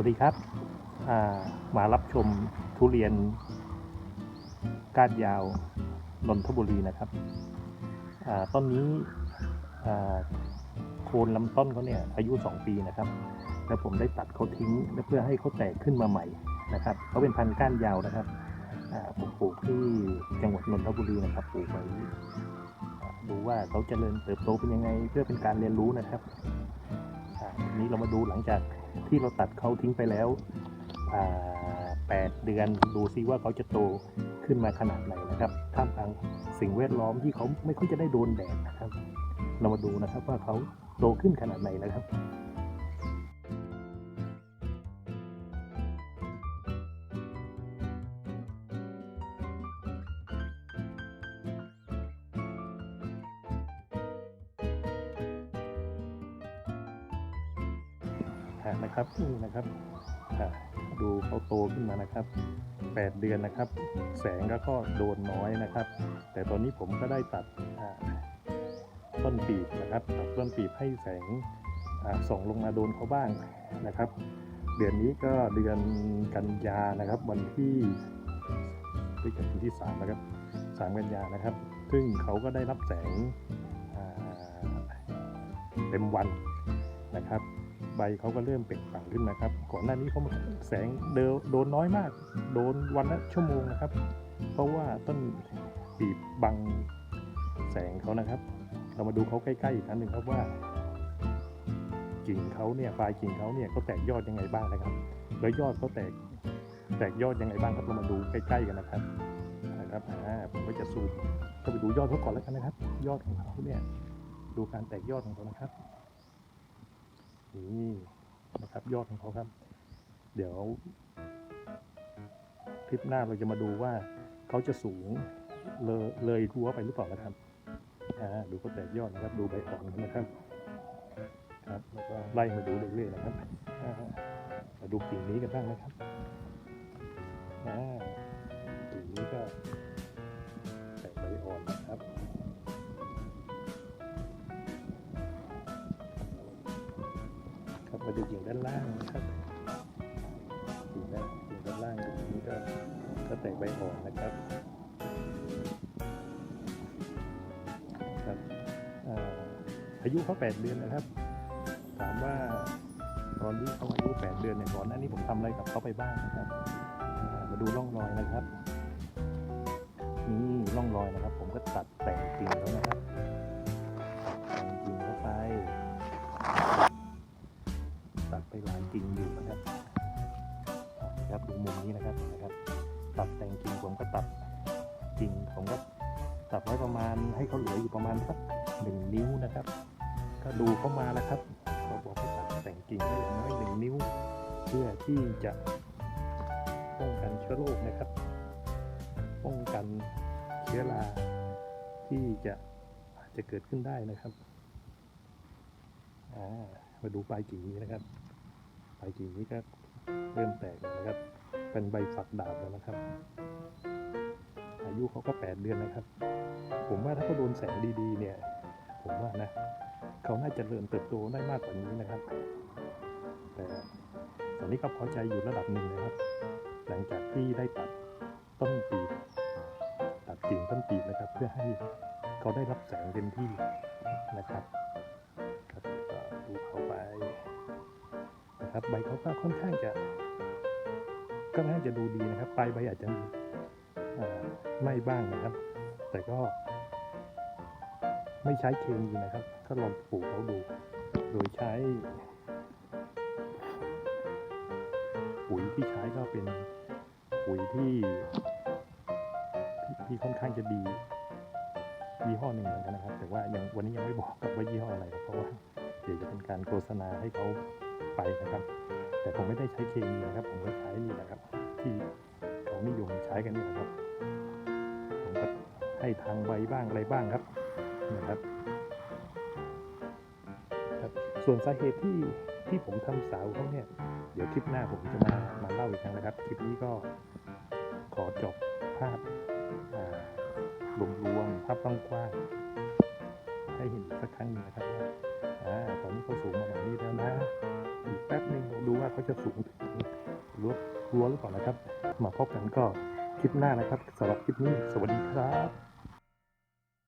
วัสดีครับามารับชมทุเรียนก้านยาวนนทบุรีนะครับต้นนี้โคนลำต้นเขาเนี่ยอายุ 2 ปีนะครับ แล้วผมได้ตัดเขาทิ้งเพื่อให้เขาแตกขึ้นมาใหม่นะครับเขาเป็นพันธุ์ก้านยาวนะครับผมปลูกที่จังหวัดนนทบุรีนะครับปลูกไว้ดูว่าเขาจเจริญเติบโตเป็นยังไงเพื่อเป็นการเรียนรู้นะครับวันนี้เรามาดูหลังจาก ที่เราตัดเขาทิ้งไปแล้วแปดเดือนดูซิว่าเขาจะโตขึ้นมาขนาดไหนนะครับท่ามกลางสิ่งแวดล้อมที่เขาไม่ค่อยจะได้โดนแดดนะครับ เรามาดูนะครับว่าเขาโตขึ้นขนาดไหนนะครับ อ่านะครับนี่นะครับดูเขาโตขึ้นมานะครับ 8 เดือนนะครับ แสงก็ก็โดนน้อยนะครับ แต่ตอนนี้ผมก็ได้ตัดต้นปีบนะครับตัดต้นปีบให้แสงส่องลงมาโดนเขาบ้างนะครับ เดือนนี้ก็เดือนกันยานะครับ วันที่ที่จะวันที่สามนะครับสามกันยานะครับ ซึ่งเขาก็ได้รับแสงเต็มวันนะครับ ใบเขาก็เริ่มเปล่งปลั่งขึ้นนะครับ ก่อนหน้านี้เขามาแสงเดโดนน้อยมาก โดนวันละชั่วโมงนะครับ เพราะว่าต้นปีบบังแสงเขานะครับ เรามาดูเขาใกล้ๆอีกครั้งหนึ่งครับว่ากิ่งเขาเนี่ยปลายกิ่งเขาเนี่ยเขาแตกยอดยังไงบ้างนะครับ แล้วยอดเขาแตกแตกยอดยังไงบ้างครับเรามาดูใกล้ๆกันนะครับนะครับอ่าผมก็จะซูมเข้าไปดูยอดเขาก่อนแล้วกันนะครับ ยอดของเขาเนี่ยดูการแตกยอดของเขานะครับ นี่นะครับยอดของเขาครับ เดี๋ยว คลิปหน้าเราจะมาดูว่าเขาจะสูงเลยเลยรั้วไปหรือเปล่านะครับอ่าดูเขาแตกยอดนะครับ ดูใบอ่อนนะครับ ครับแล้วก็ไล่มาดูเรื่อยๆนะครับอ่ามาดูกิ่งนี้กันบ้างนะครับอ่ากิ่งนี้ก็แตกใบอ่อนนะครับ มาดูกิ่งด้านล่างนะครับกิ่งด้านกิ่งด้านล่างตรงนี้ก็ก็แตกใบอ่อนนะครับครับอายุเขา8เดือนนะครับ ถามว่าตอนที่เขาอายุ8เดือนเนี่ยก่อนหน้านี้ผมทำอะไรกับเขาไปบ้างนะครับมาดูร่องรอยนะครับนี่ร่องรอยนะครับ ผมก็ตัดแต่ กิ่งอยู่นะครับครับดูมุมนี้นะครับนะครับ ตัดแต่งกิ่งผมก็ตัดกิ่งผมก็ตัดไว้ประมาณให้เขาเหลืออยู่ประมาณสักหนึ่งนิ้วนะครับ ก็ดูเข้ามานะครับเขาบอกให้ตัดแต่งกิ่งได้อย่างน้อยหนึ่งนิ้ว เพื่อที่จะป้องกันเชื้อโรคนะครับ ป้องกันเชื้อราที่จะอาจจะเกิดขึ้นได้นะครับามาดูปลายกิ่งนี้นะครับ ปลายกิ่งนี้ก็เริ่มแตกนะครับ เป็นใบฝักดาบแล้วนะครับ อายุเขาก็แปดเดือนนะครับ ผมว่าถ้าเขาโดนแสงดีๆ เนี่ย ผมว่านะ เขาน่าจะเริ่มเติบโตได้มากกว่านี้นะครับ แต่ตอนนี้ก็พอใจอยู่ระดับหนึ่งนะครับ หลังจากที่ได้ตัดต้นปีตัดกิ่งต้นปีนะครับ เพื่อให้เขาได้รับแสงเต็มที่นะครับครับก็ดูเขาไป นะครับ ใบเขาก็ค่อนข้างจะก็น่าจะดูดีนะครับ ปลายใบอาจจะมีไหม้บ้างนะครับ แต่ก็ ไม่ใช้เคมีนะครับ ก็ลองปลูกเขาดู โดยใช้ ปุ๋ยที่ใช้ก็เป็นปุ๋ยที่ที่ที่ค่อนข้างจะดียี่ห้อหนึ่งเหมือนกันนะครับ แต่ว่ายังวันนี้ยังไม่บอกกับว่ายี่ห้ออะไรครับเพราะว่าเดี๋ยวจะเป็นการโฆษณาให้เขาไปนะครับ แต่ผมไม่ได้ใช้เคมีนะครับ ผมก็ใช้นี่แหละครับ ที่เขานิยมใช้กันนี่แหละครับ ผมก็ให้ทางใบบ้างอะไรบ้างครับนะครับครับ ส่วนสาเหตุที่ที่ผมทำเสาเขาเนี่ย เดี๋ยวคลิปหน้าผมจะมามาเล่าอีกครั้งนะครับ คลิปนี้ก็ขอจบภาพรวมๆภาพกว้างๆให้เห็นสักครั้งหนึ่งนะครับ กแป๊บหนึ่งดูว่าเขาจะสูงถึงรั้วรั้วหรือเปล่านะครับ มาพบกันก็คลิปหน้านะครับสำหรับคลิปนี้สวัสดีครับ